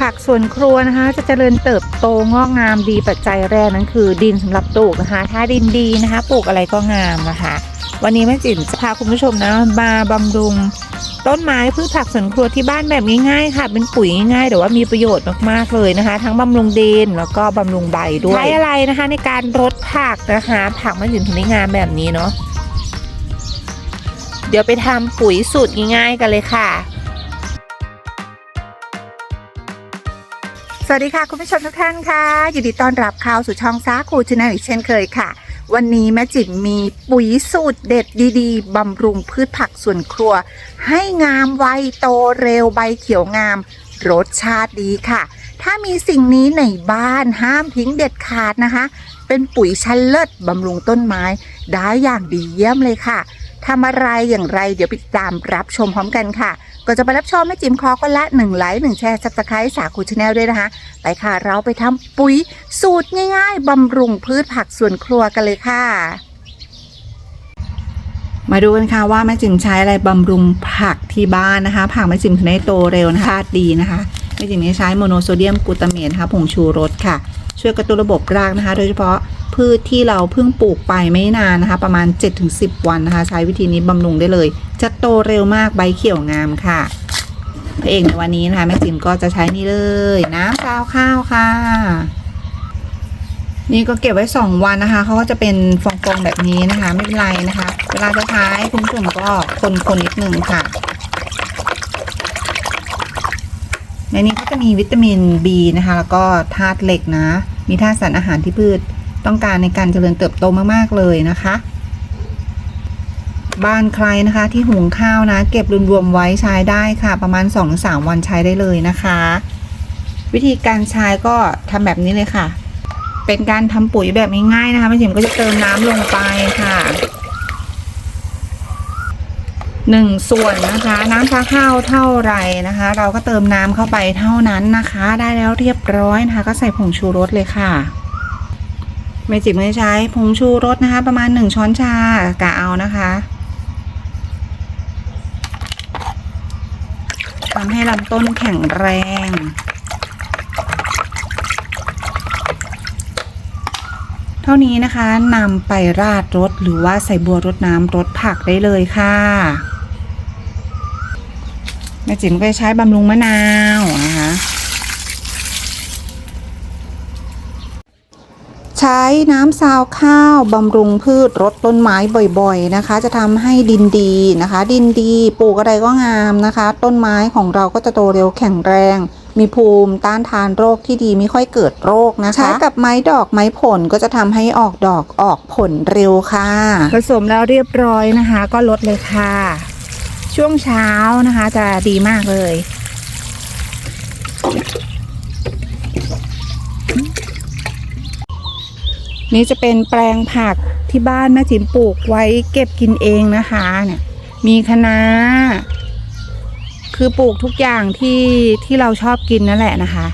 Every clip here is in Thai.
ผักสวนครัวนะคะจะเจริญเติบโตงอกงามดีปัจจัยแรกนั้นคือ ดินสำหรับปลูกนะคะ ถ้าดินดีนะคะปลูกอะไรก็งามนะคะ วันนี้แม่จิ๋มจะพาคุณผู้ชมนะมาบำรุงต้นไม้พืชผักสวนครัวที่บ้านแบบง่ายๆค่ะ เป็นปุ๋ยง่ายๆแต่ว่ามีประโยชน์มากๆเลยนะคะ ทั้งบำรุงดินแล้วก็บำรุงใบด้วยใช้อะไรนะคะ ในการรดผักนะคะ ผักแม่จิ๋มถึงได้งามแบบนี้เนาะเดี๋ยวไปทำปุ๋ยสูตรง่ายๆกันเลยค่ะ วัสดีค่ะ คุณผู้ชมทุกท่านค่ะยินดีต้อนรับเข้าสู่ช่องซาคูชแนลอีกเช่นเคยค่ะ วันนี้แม่จิ๋มมีปุ๋ยสูตรเด็ดดี ๆบำรุงพืชผักสวนครัว ให้งามไวโตเร็วใบเขียวงาม รสชาติดีค่ะ ถ้ามีสิ่งนี้ในบ้านห้ามทิ้งเด็ดขาดนะคะ เป็นปุ๋ยชั้นเลิศบำรุงต้นไม้ ได้อย่างดีเยี่ยมเลยค่ะ ทำอะไรอย่างไรเดี๋ยวไปติดตามรับชมพร้อมกันค่ะก่อนจะไปรับชมแม่จิมขอคนละ1ไลค์1แชร์ซับสไครต์สาคูชาแนลด้วยนะคะ ไปค่ะเราไปทำปุ๋ยสูตรง่ายๆบำรุงพืชผักสวนครัวกันเลยค่ะ มาดูกันค่ะว่าแม่จิมใช้อะไรบำรุงผักที่บ้านนะคะ ผักแม่จิมถึงได้โตเร็วนะคะดีนะคะแม่จิมจะใช้โมโนโซเดียมกลูตาเมตนะคะผงชูรสค่ะ ช่วยกระตุ้นระบบรากนะคะ โดยเฉพาะ พืชที่เราเพิ่งปลูกไปไม่นานนะคะ ประมาณ 7-10 วันนะคะ ใช้วิธีนี้บำรุงได้เลย จะโตเร็วมากใบเขียวงามค่ะพระเอกในวันนี้นะคะแม่จิมก็จะใช้นี่เลย น้ำซาวข้าวค่ะ นี่ก็เก็บไว้ 2 วันนะคะเขาก็จะเป็นฟองๆแบบนี้นะคะ ไม่เป็นไรนะคะ เวลาจะใช้คุณผู้ชมก็คนๆนิดนึงค่ะในนี้ก็จะมีวิตามิน B นะคะ แล้วก็ธาตุเหล็กนะ มีธาตุสารอาหารที่พืช ต้องการในการเจริญเติบโตมากๆเลยนะคะ บ้านใครนะคะที่หุงข้าวนะ เก็บรวมๆไว้ใช้ได้ค่ะ ประมาณ 2-3 วันใช้ได้เลยนะคะ วิธีการใช้ก็ทำแบบนี้เลยค่ะ เป็นการทำปุ๋ยแบบง่ายๆนะคะแม่จิ๋มก็จะเติมน้ำลงไปค่ะหนึ่งส่วนนะคะ น้ำชาข้าวเท่าไรนะคะ เราก็เติมน้ำเข้าไปเท่านั้นนะคะ ได้แล้วเรียบร้อยนะคะ ก็ใส่ผงชูรสเลยค่ะ แม่จิ๋มก็จะใช้ผงชูรสนะคะ ประมาณหนึ่งช้อนชากะเอานะคะทำให้ลำต้นแข็งแรงเท่านี้นะคะนำไปราดรถหรือว่าใส่บัวรดน้ำรดผักได้เลยค่ะแม่จิ๋มก็ใช้บำรุงมะนาวนะคะ ใช้น้ำซาวข้าวบำรุงพืชรดต้นไม้บ่อยๆนะคะ จะทำให้ดินดีนะคะ ดินดีปลูกอะไรก็งามนะคะ ต้นไม้ของเราก็จะโตเร็วแข็งแรง มีภูมิต้านทานโรคที่ดีไม่ค่อยเกิดโรคนะคะ ใช้กับไม้ดอกไม้ผลก็จะทำให้ออกดอกออกผลเร็วค่ะ ผสมแล้วเรียบร้อยนะคะ ก็ลดเลยค่ะ ช่วงเช้านะคะจะดีมากเลย นี่จะเป็นแปลงผักที่บ้านแม่จิ๋มปลูกไว้เก็บกินเองนะคะเนี่ยมีคะน้า คือปลูกทุกอย่างที่ที่เราชอบกินนั่นแหละนะคะ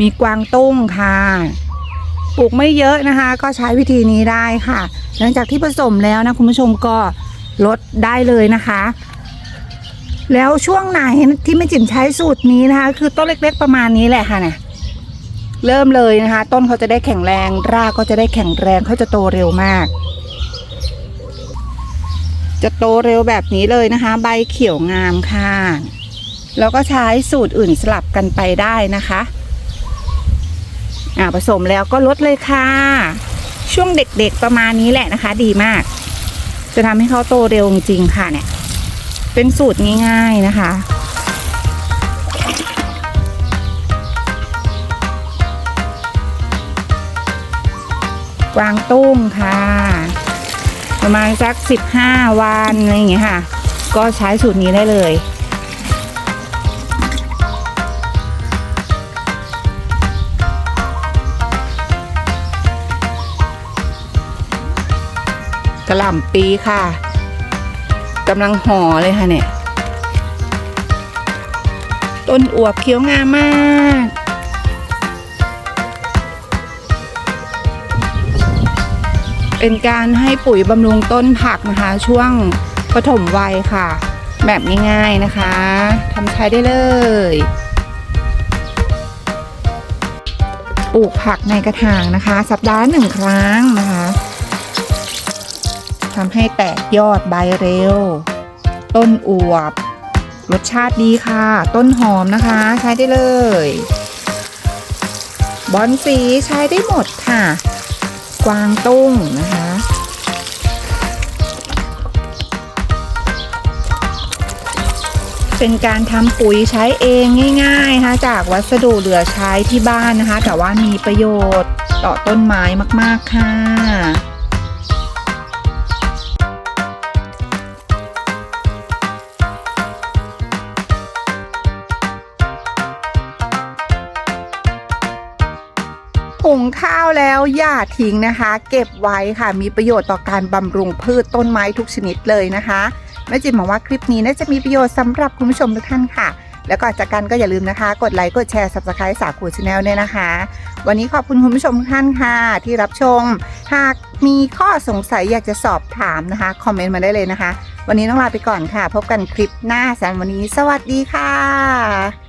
มีกวางตุ้งค่ะ ปลูกไม่เยอะนะคะ ก็ใช้วิธีนี้ได้ค่ะ หลังจากที่ผสมแล้วนะคุณผู้ชมก็ลดได้เลยนะคะ แล้วช่วงไหนที่แม่จิ๋มใช้สูตรนี้นะคะ คือต้นเล็ก ๆ ประมาณนี้แหละค่ะเนี่ย เริ่มเลยนะคะ ต้นเขาจะได้แข็งแรง รากก็จะได้แข็งแรงเขาจะโตเร็วมาก จะโตเร็วแบบนี้เลยนะคะ ใบเขียวงามค่ะแล้วก็ใช้สูตรอื่นสลับกันไปได้นะคะอ่าผสมแล้วก็ลดเลยค่ะ ช่วงเด็กๆประมาณนี้แหละนะคะ ดีมาก จะทำให้เขาโตเร็วจริงๆค่ะเนี่ย เป็นสูตรง่าย ๆนะคะ กวางตุ้งค่ะ ประมาณสัก 15 วันอะไรอย่างเงี้ยค่ะ ก็ใช้สูตรนี้ได้เลยกระหล่ำปีค่ะกำลังห่อเลยค่ะเนี่ย ต้นอวบเขียวงามมาก เป็นการให้ปุ๋ยบำรุงต้นผักนะคะ ช่วงปฐมวัยค่ะ แบบง่ายๆนะคะทำใช้ได้เลยปลูกผักในกระถางนะคะ สัปดาห์หนึ่งครั้งนะคะทำให้แตกยอดใบเร็ว ต้นอวบ รสชาติดีค่ะ ต้นหอมนะคะ ใช้ได้เลย บอนสีใช้ได้หมดค่ะ กวางตุ้งนะคะเป็นการทำปุ๋ยใช้เองง่ายๆนะคะจากวัสดุเหลือใช้ที่บ้านนะคะ แต่ว่ามีประโยชน์ต่อต้นไม้มากๆค่ะ หุงข้าวแล้วอย่าทิ้งนะคะ เก็บไว้ค่ะมีประโยชน์ต่อการบำรุงพืชต้นไม้ทุกชนิดเลยนะคะแม่จิ๋มหวังว่าคลิปนี้น่าจะมีประโยชน์สำหรับคุณผู้ชมทุกท่านค่ะ แล้วก่อนจากกันก็อย่าลืมนะคะ กดไลค์กดแชร์ subscribe สาคูชาแนลเนี่ยนะคะ วันนี้ขอบคุณคุณผู้ชมทุกท่านค่ะ ที่รับชม หากมีข้อสงสัยอยากจะสอบถามนะคะคอมเมนต์มาได้เลยนะคะ วันนี้ต้องลาไปก่อนค่ะ พบกันคลิปหน้าสำหรับวันนี้ สวัสดีค่ะ